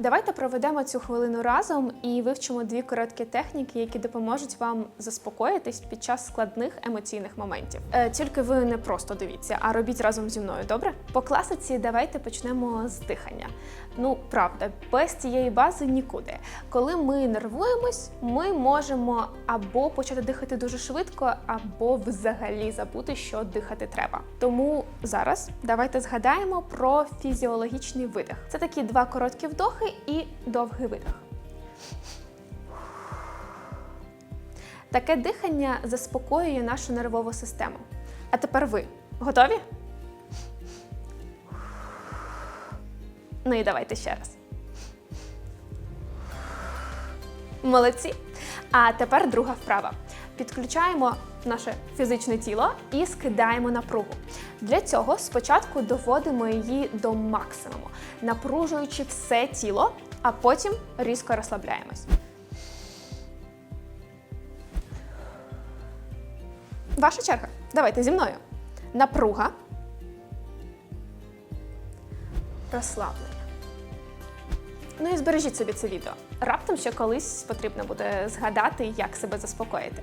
Давайте проведемо цю хвилину разом і вивчимо дві короткі техніки, які допоможуть вам заспокоїтись під час складних емоційних моментів. Е, тільки ви не просто дивіться, а робіть разом зі мною, добре? По класиці давайте почнемо з дихання. Ну, правда, без цієї бази нікуди. Коли ми нервуємось, ми можемо або почати дихати дуже швидко, або взагалі забути, що дихати треба. Тому зараз давайте згадаємо про фізіологічний видих. Це такі два короткі вдохи і довгий видих. Таке дихання заспокоює нашу нервову систему. А тепер ви готові? Ну і давайте ще раз. Молодці. А тепер друга вправа. Підключаємо наше фізичне тіло і скидаємо напругу. Для цього спочатку доводимо її до максимуму, напружуючи все тіло, а потім різко розслабляємось. Ваша черга. Давайте зі мною. Напруга. Розслаблення. Ну і збережіть собі це відео. Раптом ще колись потрібно буде згадати, як себе заспокоїти.